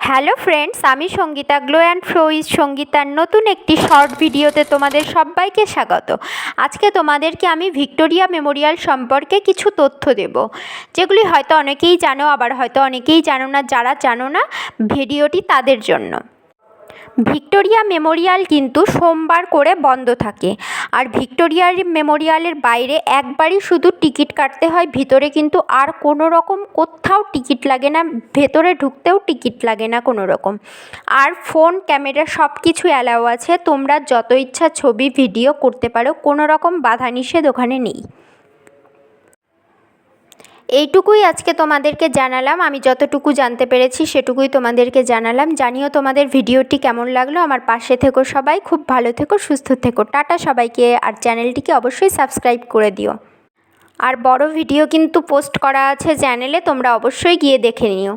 Hello friends আমি Sangeeta glow and flows সঙ্গীতার নতুন একটি শর্ট ভিডিওতে তোমাদের সবাইকে স্বাগত। আজকে তোমাদেরকে আমি ভিক্টোরিয়া মেমোরিয়াল সম্পর্কে কিছু তথ্য দেব। যেগুলি হয়তো অনেকেই জানো, আবার হয়তো অনেকেই জানো না, যারা জানো না ভিডিওটি তাদের জন্য। ভিক্টোরিয়া মেমোরিয়াল কিন্তু সোমবার করে বন্ধ থাকে। আর ভিক্টোরিয়ার মেমোরিয়ালের বাইরে একবারই শুধু টিকিট কাটতে হয়, ভিতরে কিন্তু আর কোনো রকম কোথাও টিকিট লাগে না, ভেতরে ঢুকতেও টিকিট লাগে না কোনো রকম। আর ফোন, ক্যামেরা সব কিছু অ্যালাউ আছে, তোমরা যত ইচ্ছা ছবি, ভিডিও করতে পারো, কোনো রকম বাধা নিষেধ ওখানে নেই। এইটুকুই আজকে তোমাদেরকে জানালাম। আমি যতটুকু জানতে পেরেছি সেটুকুই তোমাদেরকে জানালাম। জানিও তোমাদের ভিডিওটি কেমন লাগল। আমার পাশে থেকো সবাই। খুব ভালো থেকো, সুস্থ থেকো। টাটা সবাইকে। আর চ্যানেলটিকে অবশ্যই সাবস্ক্রাইব করে দিও। আর বড় ভিডিও কিন্তু পোস্ট করা আছে চ্যানেলে। তোমরা অবশ্যই গিয়ে দেখে নিও।